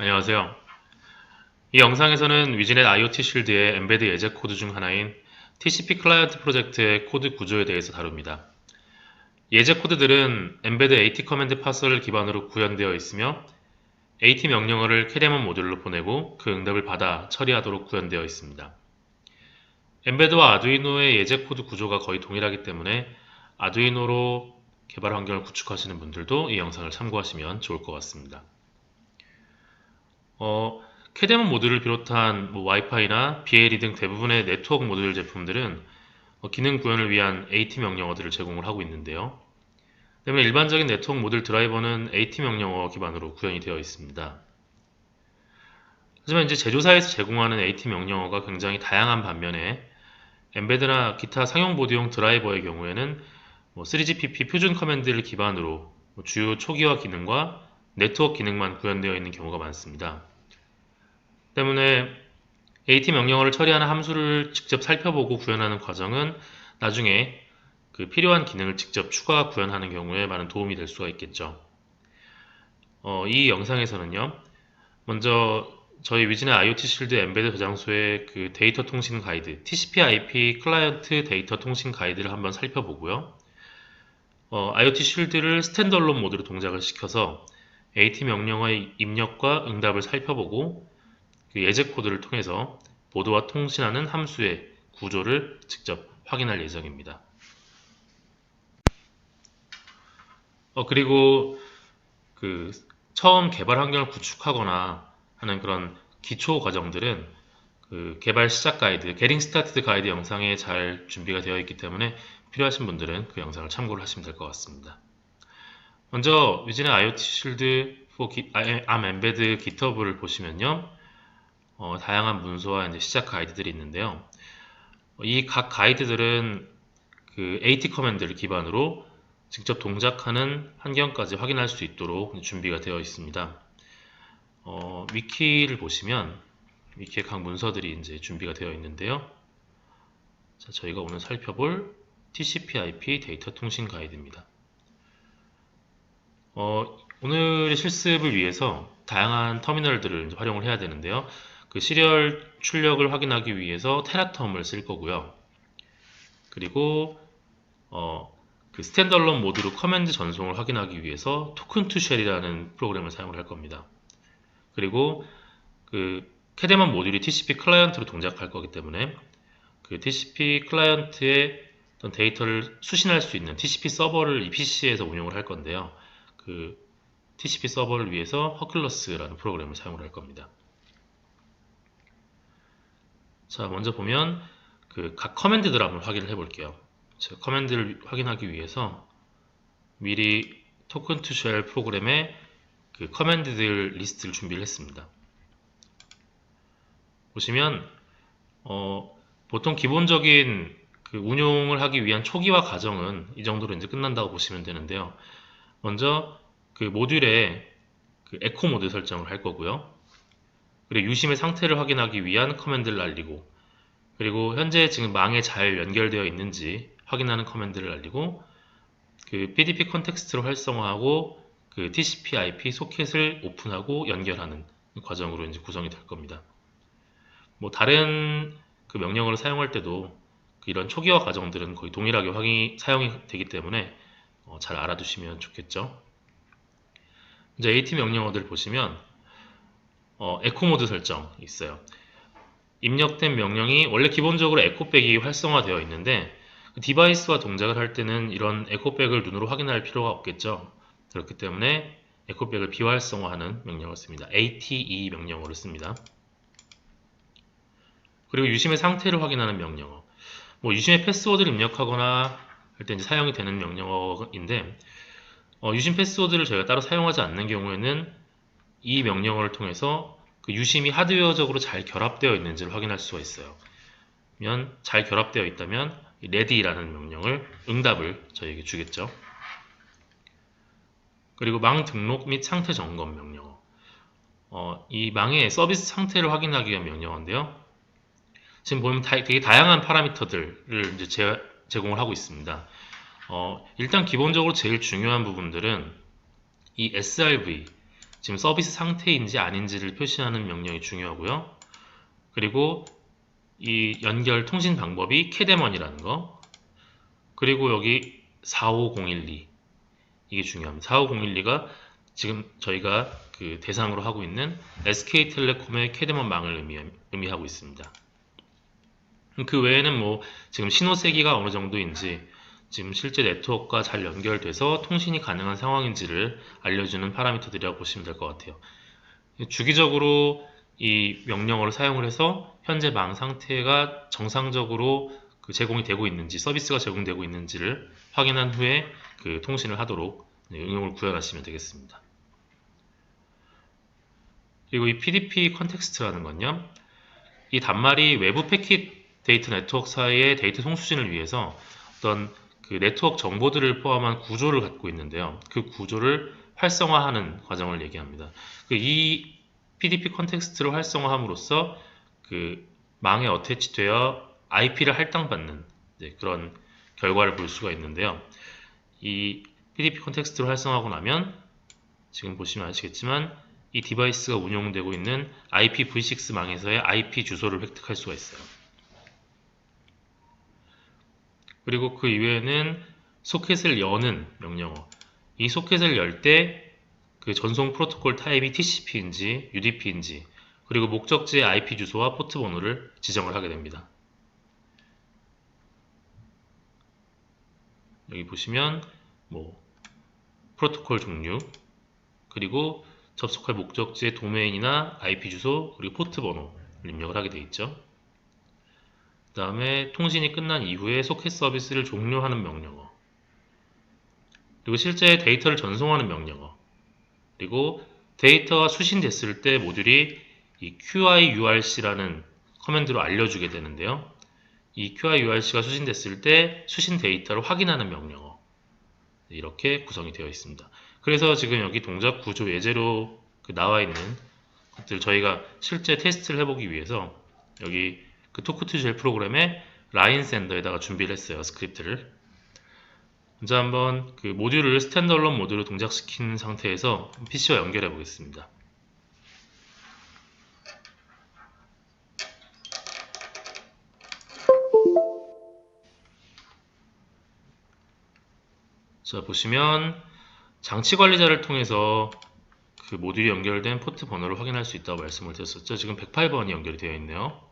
안녕하세요. 이 영상에서는 위즈넷 IoT 실드의 엠베드 예제 코드 중 하나인 TCP 클라이언트 프로젝트의 코드 구조에 대해서 다룹니다. 예제 코드들은 엠베드 AT 커맨드 파서를 기반으로 구현되어 있으며 AT 명령어를 캐데몬 모듈로 보내고 그 응답을 받아 처리하도록 구현되어 있습니다. 엠베드와 아두이노의 예제 코드 구조가 거의 동일하기 때문에 아두이노로 개발 환경을 구축하시는 분들도 이 영상을 참고하시면 좋을 것 같습니다. 어, 캐데몬 모듈을 비롯한 뭐 와이파이나 BLE 등 대부분의 네트워크 모듈 제품들은 어, 기능 구현을 위한 AT 명령어들을 제공을 하고 있는데요. 때문에 일반적인 네트워크 모듈 드라이버는 AT 명령어 기반으로 구현이 되어 있습니다. 하지만 이제 제조사에서 제공하는 AT 명령어가 굉장히 다양한 반면에 엠베드나 기타 상용 보드용 드라이버의 경우에는 뭐 3GPP 표준 커맨드를 기반으로 뭐 주요 초기화 기능과 네트워크 기능만 구현되어 있는 경우가 많습니다. 때문에 AT 명령어를 처리하는 함수를 직접 살펴보고 구현하는 과정은 나중에 그 필요한 기능을 직접 추가 구현하는 경우에 많은 도움이 될 수가 있겠죠. 어, 이 영상에서는요. 먼저 저희 위즈넷 IoT 실드 엠베드 저장소의 그 데이터 통신 가이드, TCP/IP 클라이언트 데이터 통신 가이드를 한번 살펴보고요. 어, IoT 실드를 스탠더론 모드로 동작을 시켜서 AT 명령어의 입력과 응답을 살펴보고 그 예제 코드를 통해서 보드와 통신하는 함수의 구조를 직접 확인할 예정입니다. 어, 그리고 그 처음 개발 환경을 구축하거나 하는 그런 기초 과정들은 그 개발 시작 가이드, 게링 스타트 가이드 영상에 잘 준비가 되어 있기 때문에 필요하신 분들은 그 영상을 참고를 하시면 될 것 같습니다. 먼저 위즈넷 IoT 실드 for ARM 엠베드 GitHub을 보시면요. 어, 다양한 문서와 이제 시작 가이드들이 있는데요. 이 각 가이드들은 그 AT 커맨드를 기반으로 직접 동작하는 환경까지 확인할 수 있도록 준비가 되어 있습니다. 어, 위키를 보시면 위키의 각 문서들이 이제 준비가 되어 있는데요. 자, 저희가 오늘 살펴볼 TCP/IP 데이터 통신 가이드입니다. 어, 오늘의 실습을 위해서 다양한 터미널들을 활용을 해야 되는데요. 그 시리얼 출력을 확인하기 위해서 테라텀을 쓸 거고요. 그리고 어, 그 스탠더론 모드로 커맨드 전송을 확인하기 위해서 토큰 투 쉘이라는 프로그램을 사용을 할 겁니다. 그리고 그 캐데만 모듈이 TCP 클라이언트로 동작할 거기 때문에 그 TCP 클라이언트의 데이터를 수신할 수 있는 TCP 서버를 이 PC에서 운영을 할 건데요. 그 TCP 서버를 위해서 허클러스라는 프로그램을 사용을 할 겁니다. 자, 먼저 보면 그 각 커맨드들 한번 확인을 해 볼게요. 제가 커맨드를 확인하기 위해서 미리 토큰 투 쉘 프로그램에 그 커맨드들 리스트를 준비를 했습니다. 보시면 어, 보통 기본적인 그 운용을 하기 위한 초기화 과정은 이 정도로 이제 끝난다고 보시면 되는데요. 먼저 그 모듈에 그 에코 모드 설정을 할 거고요. 그리고 유심의 상태를 확인하기 위한 커맨드를 날리고 그리고 현재 지금 망에 잘 연결되어 있는지 확인하는 커맨드를 날리고 그 PDP 컨텍스트로 활성화하고 그 TCP/IP 소켓을 오픈하고 연결하는 과정으로 이제 구성이 될 겁니다. 뭐 다른 그 명령어를 사용할 때도 이런 초기화 과정들은 거의 동일하게 확인 사용이 되기 때문에 어, 잘 알아두시면 좋겠죠. 이제 AT 명령어들 보시면 어, 에코 모드 설정 있어요. 입력된 명령이 원래 기본적으로 에코백이 활성화되어 있는데 그 디바이스와 동작을 할 때는 이런 에코백을 눈으로 확인할 필요가 없겠죠. 그렇기 때문에 에코백을 비활성화하는 명령을 씁니다. ATE 명령어를 씁니다. 그리고 유심의 상태를 확인하는 명령어. 뭐 유심의 패스워드를 입력하거나 할때 사용이 되는 명령어인데 어, 유심 패스워드를 저희가 따로 사용하지 않는 경우에는 이 명령어를 통해서 그 유심이 하드웨어적으로 잘 결합되어 있는지를 확인할 수가 있어요. 그러면 잘 결합되어 있다면 ready라는 명령을 응답을 저희에게 주겠죠. 그리고 망 등록 및 상태 점검 명령어. 어, 이 망의 서비스 상태를 확인하기 위한 명령어인데요. 지금 보면 다, 되게 다양한 파라미터들을 이제 제, 제공을 하고 있습니다. 어, 일단 기본적으로 제일 중요한 부분들은 이 srv 지금 서비스 상태인지 아닌지를 표시하는 명령이 중요하고요. 그리고 이 연결 통신 방법이 캐데먼이라는 거. 그리고 여기 45012 이게 중요합니다. 45012가 지금 저희가 그 대상으로 하고 있는 SK텔레콤의 캐데먼 망을 의미, 의미하고 있습니다. 그 외에는 뭐 지금 신호 세기가 어느 정도인지 지금 실제 네트워크가 잘 연결돼서 통신이 가능한 상황인지를 알려주는 파라미터들이라고 보시면 될 것 같아요. 주기적으로 이 명령어를 사용을 해서 현재 망 상태가 정상적으로 그 제공이 되고 있는지 서비스가 제공되고 있는지를 확인한 후에 그 통신을 하도록 응용을 구현하시면 되겠습니다. 그리고 이 PDP 컨텍스트라는 건요. 이 단말이 외부 패킷 데이터 네트워크 사이의 데이터 송수진을 위해서 어떤 그 네트워크 정보들을 포함한 구조를 갖고 있는데요. 그 구조를 활성화하는 과정을 얘기합니다. 그 이 PDP 컨텍스트를 활성화함으로써 그 망에 어태치되어 IP를 할당받는 그런 결과를 볼 수가 있는데요. 이 PDP 컨텍스트를 활성화하고 나면 지금 보시면 아시겠지만 이 디바이스가 운용되고 있는 IPv6 망에서의 IP 주소를 획득할 수가 있어요. 그리고 그 이외에는 소켓을 여는 명령어. 이 소켓을 열 때 그 전송 프로토콜 타입이 TCP인지 UDP인지 그리고 목적지의 IP 주소와 포트 번호를 지정을 하게 됩니다. 여기 보시면 뭐 프로토콜 종류 그리고 접속할 목적지의 도메인이나 IP 주소 그리고 포트 번호를 입력을 하게 되어 있죠. 그 다음에 통신이 끝난 이후에 소켓 서비스를 종료하는 명령어 그리고 실제 데이터를 전송하는 명령어 그리고 데이터가 수신됐을 때 모듈이 이 QIURC라는 커맨드로 알려주게 되는데요. 이 QIURC가 수신됐을 때 수신 데이터를 확인하는 명령어 이렇게 구성이 되어 있습니다. 그래서 지금 여기 동작 구조 예제로 그 나와 있는 것들 저희가 실제 테스트를 해보기 위해서 여기 그 토크2젤 프로그램에 라인 샌더에다가 준비를 했어요. 스크립트를. 먼저 한번 그 모듈을 스탠더론 모듈로 동작시킨 상태에서 PC와 연결해 보겠습니다. 자 보시면 장치 관리자를 통해서 그 모듈이 연결된 포트 번호를 확인할 수 있다고 말씀을 드렸었죠. 지금 108번이 연결이 되어 있네요.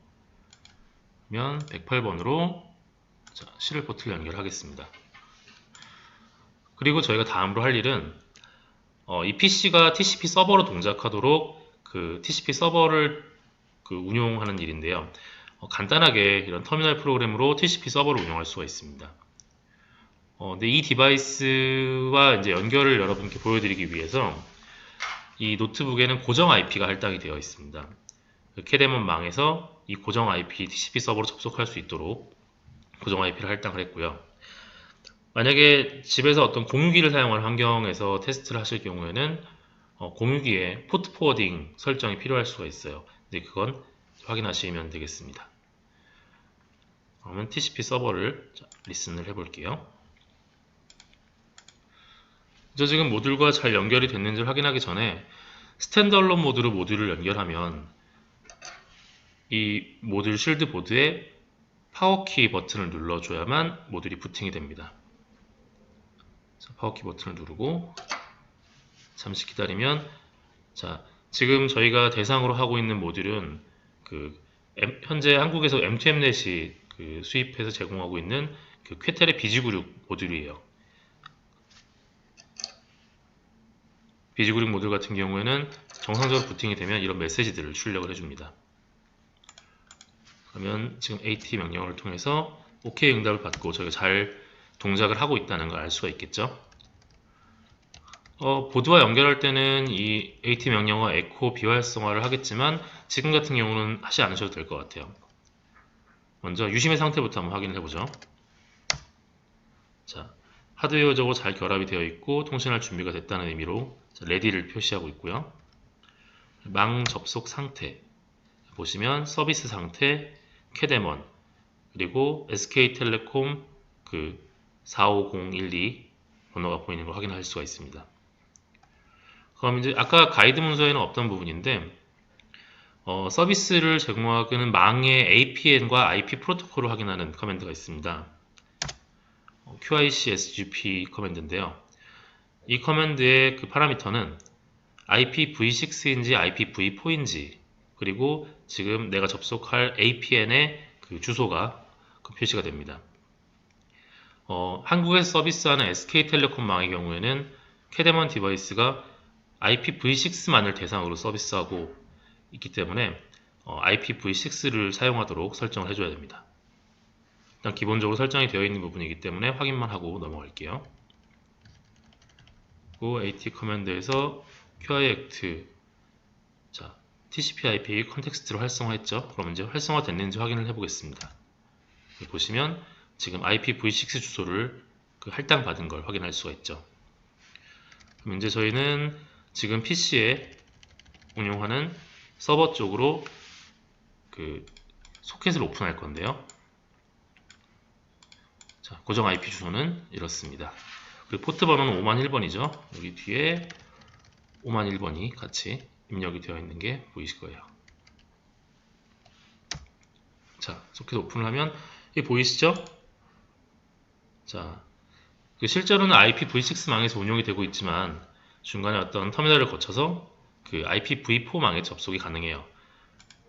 그러면 108번으로 자, 시를 포트를 연결하겠습니다. 그리고 저희가 다음으로 할 일은 어, 이 PC가 TCP 서버로 동작하도록 그 TCP 서버를 그 운용하는 일인데요. 어, 간단하게 이런 터미널 프로그램으로 TCP 서버를 운영할 수가 있습니다. 어, 근데 이 디바이스와 이제 연결을 여러분께 보여드리기 위해서 이 노트북에는 고정 IP가 할당이 되어 있습니다. 그 캐데몬 망에서 이 고정 IP TCP 서버로 접속할 수 있도록 고정 IP를 할당을 했고요. 만약에 집에서 어떤 공유기를 사용하는 환경에서 테스트를 하실 경우에는 어, 공유기에 포트 포워딩 설정이 필요할 수가 있어요. 근데 그건 확인하시면 되겠습니다. 그러면 TCP 서버를 자, 리슨을 해볼게요. 저 지금 모듈과 잘 연결이 됐는지 확인하기 전에 스탠드얼론 모드로 모듈을 연결하면 이 모듈 실드 보드에 파워키 버튼을 눌러줘야만 모듈이 부팅이 됩니다. 자, 파워키 버튼을 누르고 잠시 기다리면 자 지금 저희가 대상으로 하고 있는 모듈은 그 M, 현재 한국에서 M2M넷이 그 수입해서 제공하고 있는 그 쾌텔의 비지구륙 모듈이에요. 비지그룹 모듈 같은 경우에는 정상적으로 부팅이 되면 이런 메시지들을 출력을 해줍니다. 그러면 지금 AT 명령어를 통해서 OK 응답을 받고 저희가 잘 동작을 하고 있다는 걸 알 수가 있겠죠. 어, 보드와 연결할 때는 이 AT 명령어 에코 비활성화를 하겠지만 지금 같은 경우는 하지 않으셔도 될 것 같아요. 먼저 유심의 상태부터 한번 확인을 해보죠. 자, 하드웨어적으로 잘 결합이 되어 있고 통신할 준비가 됐다는 의미로 레디를 표시하고 있고요. 망 접속 상태 보시면 서비스 상태, 캐데먼 그리고 SK텔레콤 그 45012 번호가 보이는 걸 확인할 수가 있습니다. 그럼 이제 아까 가이드 문서에는 없던 부분인데 어, 서비스를 제공하는 망의 APN과 IP 프로토콜을 확인하는 커맨드가 있습니다. 어, QIC-SGP 커맨드인데요. 이 커맨드의 그 파라미터는 IPv6인지 IPv4인지 그리고 지금 내가 접속할 APN의 그 주소가 그 표시가 됩니다. 어, 한국에서 서비스하는 SK텔레콤망의 경우에는 캐데먼 디바이스가 IPv6만을 대상으로 서비스하고 있기 때문에 어, IPv6를 사용하도록 설정을 해줘야 됩니다. 일단 기본적으로 설정이 되어 있는 부분이기 때문에 확인만 하고 넘어갈게요. 그리고 AT 커맨드에서 QIACT 자, TCP/IP 컨텍스트로 활성화했죠. 그럼 이제 활성화 됐는지 확인을 해보겠습니다. 보시면 지금 IPv6 주소를 그 할당 받은 걸 확인할 수가 있죠. 그럼 이제 저희는 지금 PC에 운용하는 서버 쪽으로 그 소켓을 오픈할 건데요. 자, 고정 IP 주소는 이렇습니다. 그리고 포트 번호는 5만 1번이죠. 여기 뒤에 5만 1번이 같이 입력이 되어 있는 게 보이실 거예요. 자, 소켓 오픈을 하면 이게 보이시죠? 자, 그 실제로는 IPv6 망에서 운영이 되고 있지만 중간에 어떤 터미널을 거쳐서 그 IPv4 망에 접속이 가능해요.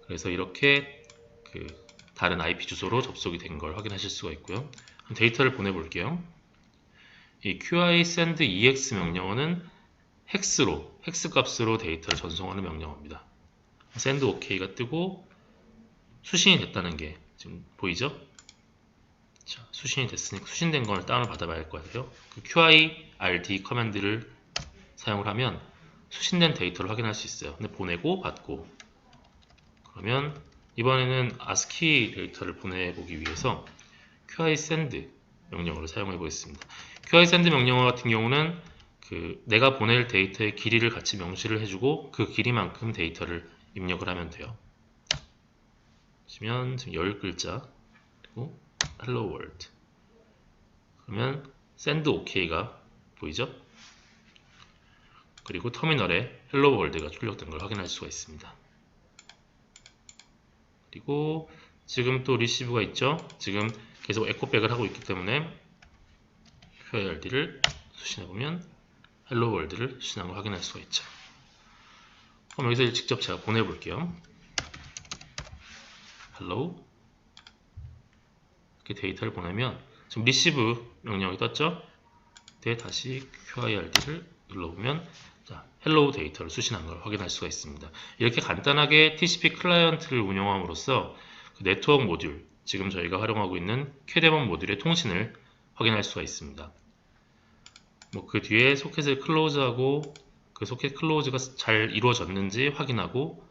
그래서 이렇게 그 다른 IP 주소로 접속이 된 걸 확인하실 수가 있고요. 데이터를 보내볼게요. 이 QI send ex 명령어는 헥스로, 헥스 값으로 데이터를 전송하는 명령어입니다. send ok가 뜨고 수신이 됐다는 게 지금 보이죠? 자, 수신이 됐으니까 수신된 걸 다운을 받아봐야 할 거예요. 그 QI RD 커맨드를 사용을 하면 수신된 데이터를 확인할 수 있어요. 근데 보내고 받고 그러면 이번에는 ASCII 데이터를 보내보기 위해서 QI send 명령어를 사용해 보겠습니다. QI send 명령어 같은 경우는 그 내가 보낼 데이터의 길이를 같이 명시를 해주고 그 길이만큼 데이터를 입력을 하면 돼요. 보시면 지금 10글자 그리고 Hello World 그러면 send OK가 보이죠? 그리고 터미널에 Hello World가 출력된 걸 확인할 수가 있습니다. 그리고 지금 또 리시브가 있죠? 지금 계속 에코백을 하고 있기 때문에 QRD를 수신해보면 헬로 월드를 걸 확인할 수가 있죠. 그럼 여기서 직접 제가 보내볼게요. 헬로 이렇게 데이터를 보내면 지금 리시브 명령이 떴죠? 그때 다시 QIRD를 눌러보면 자, 헬로우 데이터를 수신한 걸 확인할 수가 있습니다. 이렇게 간단하게 TCP 클라이언트를 운영함으로써 그 네트워크 모듈, 지금 저희가 활용하고 있는 캐데먼 모듈의 통신을 확인할 수가 있습니다. 뭐 그 뒤에 소켓을 클로즈하고 그 소켓 클로즈가 잘 이루어졌는지 확인하고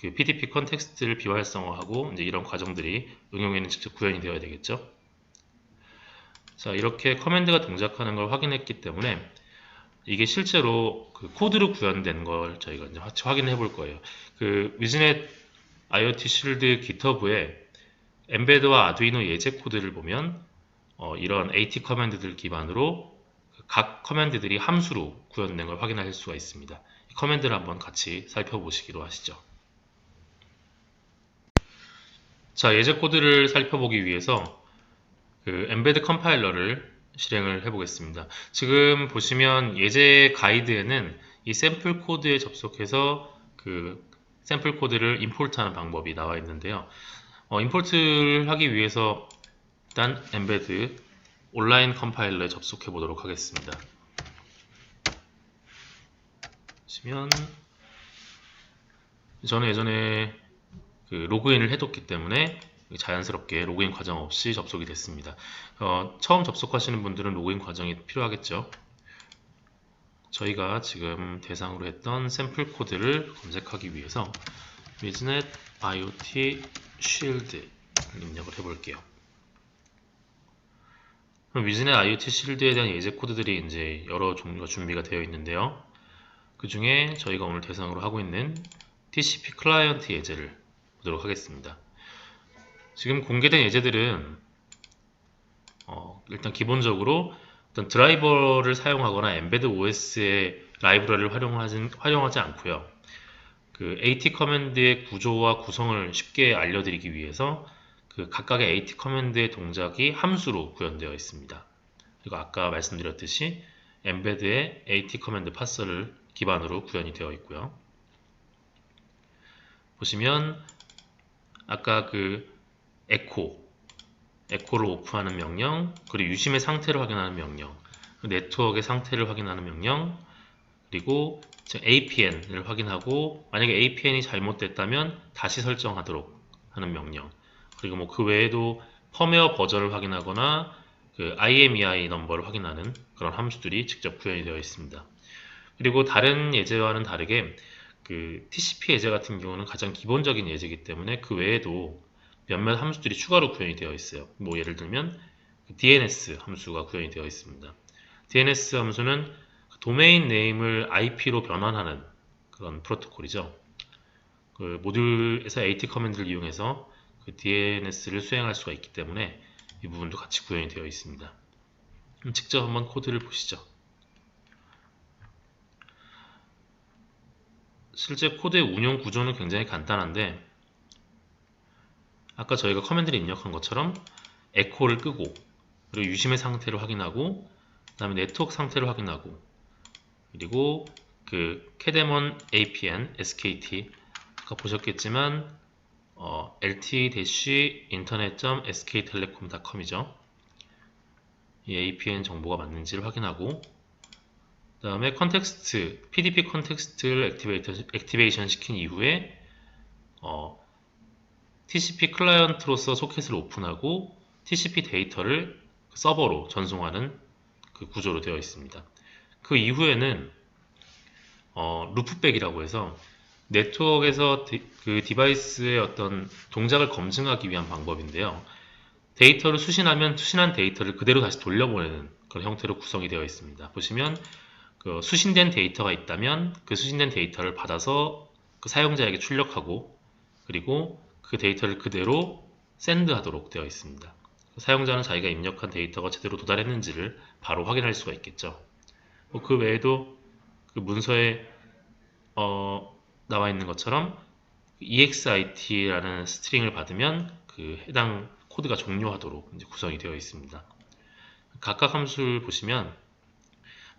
그 PDP 컨텍스트를 비활성화하고 이제 이런 과정들이 응용에는 직접 구현이 되어야 되겠죠. 자 이렇게 커맨드가 동작하는 걸 확인했기 때문에 이게 실제로 그 코드로 구현된 걸 저희가 이제 확인해 볼 거예요. 그 위즈넷 IoT 실드 GitHub에 엠베드와 아두이노 예제 코드를 보면 어, 이런 AT 커맨드들 기반으로 각 커맨드들이 함수로 구현된 걸 확인할 수가 있습니다. 이 커맨드를 한번 같이 살펴보시기로 하시죠. 자, 예제 코드를 살펴보기 위해서 그 엠베드 컴파일러를 실행을 해보겠습니다. 지금 보시면 예제 가이드에는 이 샘플 코드에 접속해서 그 샘플 코드를 임포트하는 방법이 나와 있는데요. 어, 임포트를 하기 위해서 일단 엠베드 온라인 컴파일러에 접속해 보도록 하겠습니다. 보시면 저는 예전에 그 로그인을 해뒀기 때문에 자연스럽게 로그인 과정 없이 접속이 됐습니다. 어, 처음 접속하시는 분들은 로그인 과정이 필요하겠죠. 저희가 지금 대상으로 했던 샘플 코드를 검색하기 위해서 미즈넷 IoT Shield 입력을 해볼게요. 그럼 위즈넷 IoT 실드에 대한 예제 코드들이 이제 여러 종류가 준비가 되어 있는데요. 그 중에 저희가 오늘 대상으로 하고 있는 TCP 클라이언트 예제를 보도록 하겠습니다. 지금 공개된 예제들은 어, 일단 기본적으로 어떤 드라이버를 사용하거나 엠베드 OS의 라이브러리를 활용하지, 활용하지 않고요. 그 AT 커맨드의 구조와 구성을 쉽게 알려드리기 위해서 그 각각의 AT 커맨드의 동작이 함수로 구현되어 있습니다. 그리고 아까 말씀드렸듯이 엠베드의 AT 커맨드 파서를 기반으로 구현이 되어 있고요. 보시면 아까 그 에코 에코를 오프하는 명령 그리고 유심의 상태를 확인하는 명령 그 네트워크의 상태를 확인하는 명령 그리고 APN을 확인하고 만약에 APN이 잘못됐다면 다시 설정하도록 하는 명령 그리고 뭐 그 외에도 펌웨어 버전을 확인하거나 그 IMEI 넘버를 확인하는 그런 함수들이 직접 구현이 되어 있습니다. 그리고 다른 예제와는 다르게 그 TCP 예제 같은 경우는 가장 기본적인 예제이기 때문에 그 외에도 몇몇 함수들이 추가로 구현이 되어 있어요. 뭐 예를 들면 DNS 함수가 구현이 되어 있습니다. DNS 함수는 도메인 네임을 IP로 변환하는 그런 프로토콜이죠. 그 모듈에서 AT 커맨드를 이용해서 그 DNS를 수행할 수가 있기 때문에 이 부분도 같이 구현이 되어 있습니다. 그럼 직접 한번 코드를 보시죠. 실제 코드의 운영 구조는 굉장히 간단한데 아까 저희가 커맨드를 입력한 것처럼 에코를 끄고 그리고 유심의 상태를 확인하고 그 다음에 네트워크 상태를 확인하고 그리고 그 캐데몬 APN SKT 아까 보셨겠지만 어, lt-internet.sk텔레콤.com이죠. 이 APN 정보가 맞는지를 확인하고 그 다음에 컨텍스트, PDP 컨텍스트를 액티베이션 시킨 이후에 어, TCP 클라이언트로서 소켓을 오픈하고 TCP 데이터를 서버로 전송하는 그 구조로 되어 있습니다. 그 이후에는 어, 루프백이라고 해서 네트워크에서 디, 그 디바이스의 어떤 동작을 검증하기 위한 방법인데요. 데이터를 수신하면 수신한 데이터를 그대로 다시 돌려보내는 그런 형태로 구성이 되어 있습니다. 보시면 그 수신된 데이터가 있다면 그 수신된 데이터를 받아서 그 사용자에게 출력하고 그리고 그 데이터를 그대로 샌드하도록 되어 있습니다. 사용자는 자기가 입력한 데이터가 제대로 도달했는지를 바로 확인할 수가 있겠죠. 뭐그 외에도 그 문서에 어, 나와 있는 것처럼 exit라는 스트링을 받으면 그 해당 코드가 종료하도록 구성이 되어 있습니다. 각각 함수를 보시면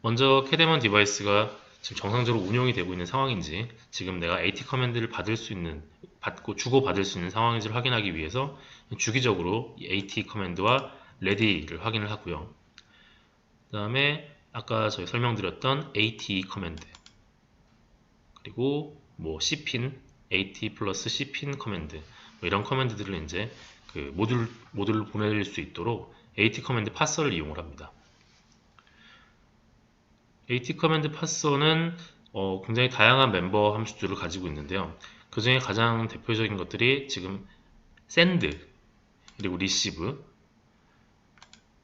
먼저 캐데먼 디바이스가 지금 정상적으로 운영이 되고 있는 상황인지 지금 내가 AT 커맨드를 받을 수 있는 받고 주고 받을 수 있는 상황인지를 확인하기 위해서 주기적으로 AT 커맨드와 ready를 확인을 하고요. 그 다음에 아까 저희 설명드렸던 AT 커맨드 그리고 뭐 cpin, AT 플러스 cpin 커맨드 뭐 이런 커맨드들을 이제 그 모듈 모듈을 보낼 수 있도록 AT 커맨드 파서를 이용을 합니다. AT 커맨드 파서는 어, 굉장히 다양한 멤버 함수들을 가지고 있는데요. 그 중에 가장 대표적인 것들이 지금 send 그리고 receive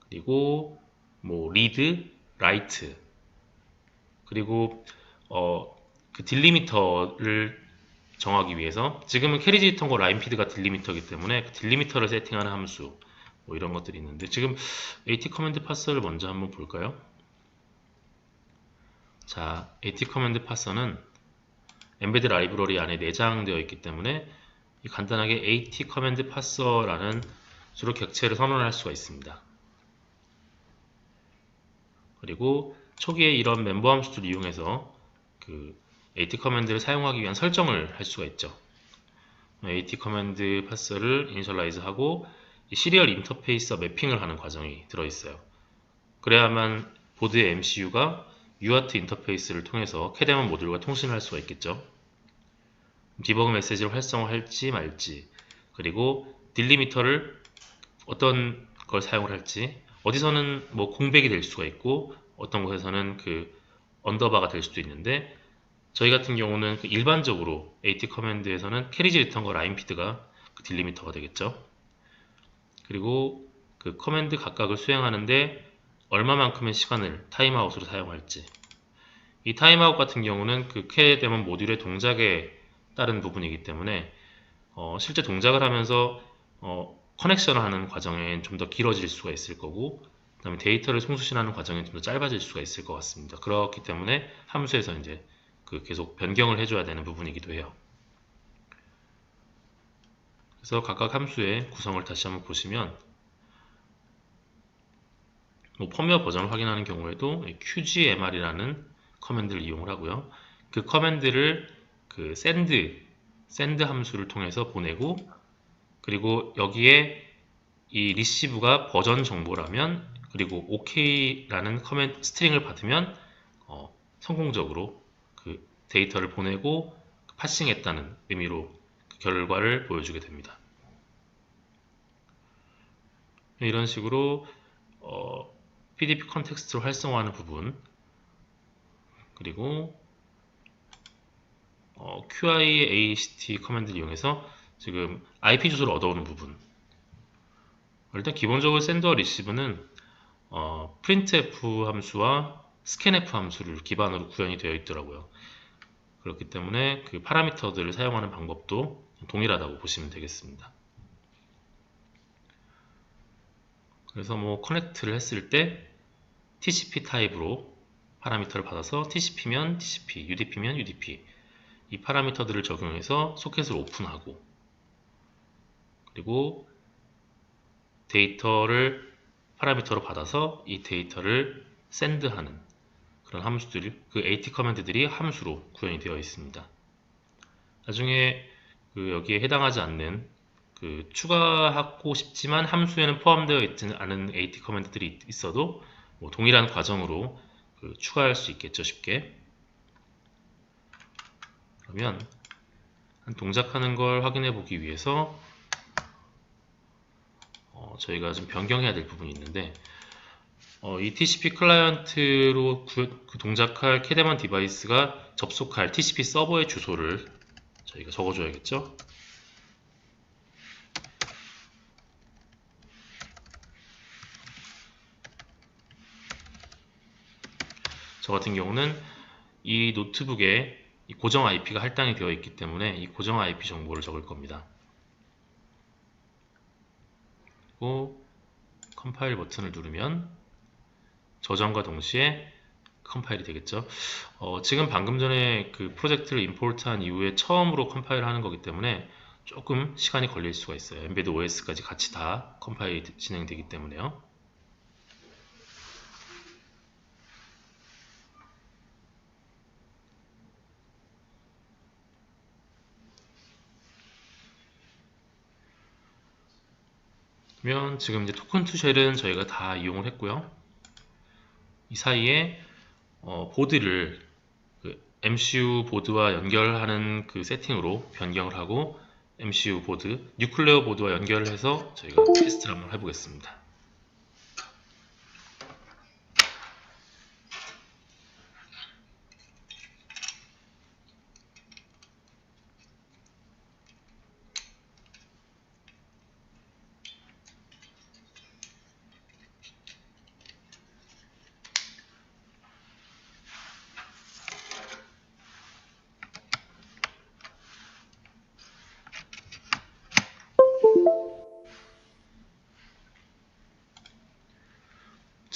그리고 뭐 read, write 그리고 어, 그 딜리미터를 정하기 위해서 지금은 캐리지 리턴과 라인 피드가 딜리미터이기 때문에 그 딜리미터를 세팅하는 함수 뭐 이런 것들이 있는데 지금 AT 커맨드 파서를 먼저 한번 볼까요? 자, AT 커맨드 파서는 엠베드 라이브러리 안에 내장되어 있기 때문에 간단하게 AT 커맨드 파서라는 주로 격체를 선언할 수가 있습니다. 그리고 초기에 이런 멤버 함수들을 이용해서 그 AT 커맨드를 사용하기 위한 설정을 할 수가 있죠. AT 커맨드 파서를 이니셜라이즈 하고 시리얼 인터페이스와 매핑을 하는 과정이 들어있어요. 그래야만 보드의 MCU가 UART 인터페이스를 통해서 캐데먼 모듈과 통신을 할 수가 있겠죠. 디버그 메시지를 활성화할지 말지 그리고 딜리미터를 어떤 걸 사용을 할지 어디서는 뭐 공백이 될 수가 있고 어떤 곳에서는 그 언더바가 될 수도 있는데 저희 같은 경우는 그 일반적으로 AT 커맨드에서는 캐리지 리턴과 라인 피드가 그 딜리미터가 되겠죠. 그리고 그 커맨드 각각을 수행하는데 얼마만큼의 시간을 타임아웃으로 사용할지 이 타임아웃 같은 경우는 그 캐데몬 모듈의 동작에 따른 부분이기 때문에 어, 실제 동작을 하면서 어, 커넥션을 하는 과정엔 좀 더 길어질 수가 있을 거고 그 다음에 데이터를 송수신하는 과정이 좀더 짧아질 수가 있을 것 같습니다. 그렇기 때문에 함수에서 이제 그 계속 변경을 해줘야 되는 부분이기도 해요. 그래서 각각 함수의 구성을 다시 한번 보시면 뭐 펌웨어 버전을 확인하는 경우에도 qgmr이라는 커맨드를 이용을 하고요. 그 커맨드를 그 send send 함수를 통해서 보내고 그리고 여기에 이 리시브가 버전 정보라면 그리고 OK라는 커맨드 스트링을 받으면 어, 성공적으로 그 데이터를 보내고 파싱했다는 의미로 그 결과를 보여주게 됩니다. 이런 식으로 어, PDP 컨텍스트로 활성화하는 부분 그리고 어, QIACT 커맨드를 이용해서 지금 IP 주소를 얻어오는 부분 일단 기본적으로 샌더와 리시브는 어, printf 함수와 scanf 함수를 기반으로 구현이 되어 있더라고요. 그렇기 때문에 그 파라미터들을 사용하는 방법도 동일하다고 보시면 되겠습니다. 그래서 뭐 커넥트를 했을 때 TCP 타입으로 파라미터를 받아서 TCP면 TCP, UDP면 UDP 이 파라미터들을 적용해서 소켓을 오픈하고 그리고 데이터를 파라미터로 받아서 이 데이터를 샌드하는 그런 함수들, 그 AT 커맨드들이 함수로 구현이 되어 있습니다. 나중에 그 여기에 해당하지 않는 그 추가하고 싶지만 함수에는 포함되어 있지 않은 AT 커맨드들이 있어도 뭐 동일한 과정으로 그 추가할 수 있겠죠 쉽게 그러면 한 동작하는 걸 확인해 보기 위해서 어, 저희가 좀 변경해야 될 부분이 있는데 어, 이 TCP 클라이언트로 그, 그 동작할 캐데만 디바이스가 접속할 TCP 서버의 주소를 저희가 적어줘야겠죠 저 같은 경우는 이 노트북에 이 고정 IP가 할당이 되어 있기 때문에 이 고정 IP 정보를 적을 겁니다. 그리고 컴파일 버튼을 누르면 저장과 동시에 컴파일이 되겠죠. 어, 지금 방금 전에 그 프로젝트를 임포트한 이후에 처음으로 컴파일을 하는 거기 때문에 조금 시간이 걸릴 수가 있어요. 엠베드 OS까지 같이 다 컴파일이 진행되기 때문에요. 그러면 지금 이제 토큰 투쉘은 저희가 다 이용을 했고요. 이 사이에 어, 보드를 그 MCU 보드와 연결하는 그 세팅으로 변경을 하고 MCU 보드, 뉴클레어 보드와 연결을 해서 저희가 테스트를 한번 해보겠습니다.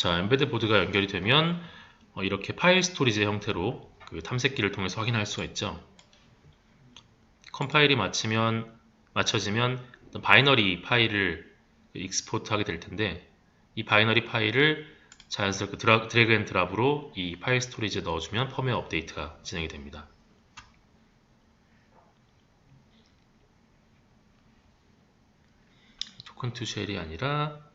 자, 엠베드 보드가 연결이 되면 어, 이렇게 파일 스토리지 형태로 그 탐색기를 통해서 확인할 수가 있죠. 컴파일이 마치면 맞춰지면 바이너리 파일을 익스포트 하게 될 텐데 이 바이너리 파일을 자연스럽게 드라, 드래그 앤 드랍으로 이 파일 스토리지에 넣어주면 펌웨어 업데이트가 진행이 됩니다. 토큰 투 쉘이 아니라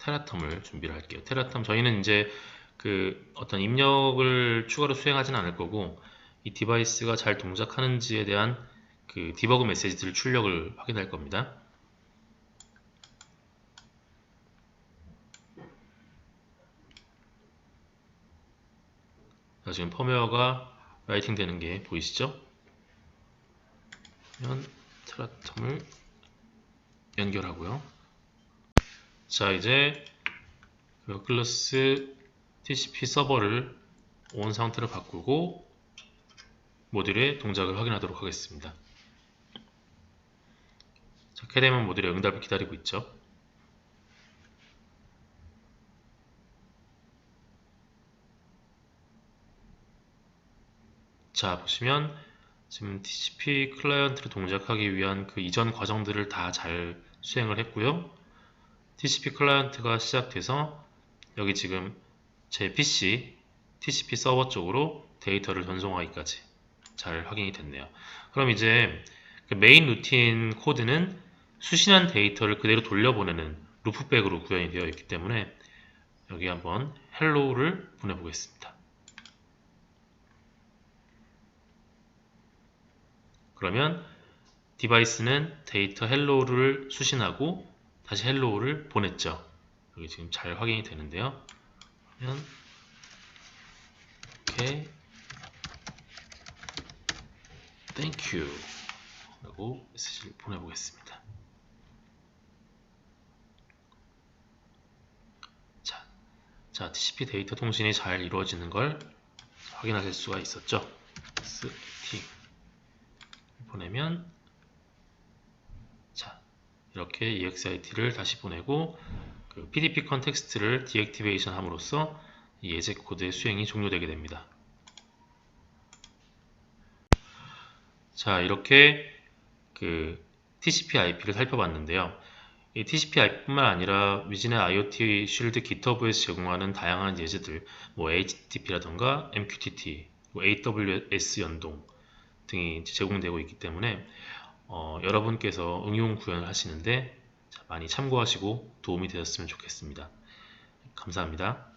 테라텀을 준비를 할게요. 테라텀 저희는 이제 그 어떤 입력을 추가로 수행하지는 않을 거고 이 디바이스가 잘 동작하는지에 대한 그 디버그 메시지들 출력을 확인할 겁니다. 자, 지금 펌웨어가 라이팅 되는 게 보이시죠? 그러면 테라텀을 연결하고요. 자 이제 그 클래스 TCP 서버를 온 상태로 바꾸고 모듈의 동작을 확인하도록 하겠습니다. 자, 캐데먼 모듈의 응답을 기다리고 있죠. 자 보시면 지금 TCP 클라이언트를 동작하기 위한 그 이전 과정들을 다 잘 수행을 했고요. TCP 클라이언트가 시작돼서 여기 지금 제 PC TCP 서버 쪽으로 데이터를 전송하기까지 잘 확인이 됐네요. 그럼 이제 그 메인 루틴 코드는 수신한 데이터를 그대로 돌려보내는 루프백으로 구현이 되어 있기 때문에 여기 한번 헬로우를 보내보겠습니다. 그러면 디바이스는 데이터 헬로우를 수신하고 다시 헬로우를 보냈죠. 여기 지금 잘 확인이 되는데요. 그러면 이렇게 Thank you 라고 메시지를 보내보겠습니다. 자, 자, TCP 데이터 통신이 잘 이루어지는 걸 확인하실 수가 있었죠. ST 보내면 자, 이렇게 EXIT를 다시 보내고 그 PDP 컨텍스트를 디액티베이션 함으로써 이 예제 코드의 수행이 종료되게 됩니다. 자, 이렇게 그 TCP IP를 살펴봤는데요. 이 TCP IP뿐만 아니라 위진의 IoT 쉴드 GitHub에서 제공하는 다양한 예제들, 뭐 HTTP라던가 MQTT, 뭐 AWS 연동 등이 제공되고 있기 때문에 어, 여러분께서 응용 구현을 하시는데 많이 참고하시고 도움이 되었으면 좋겠습니다. 감사합니다.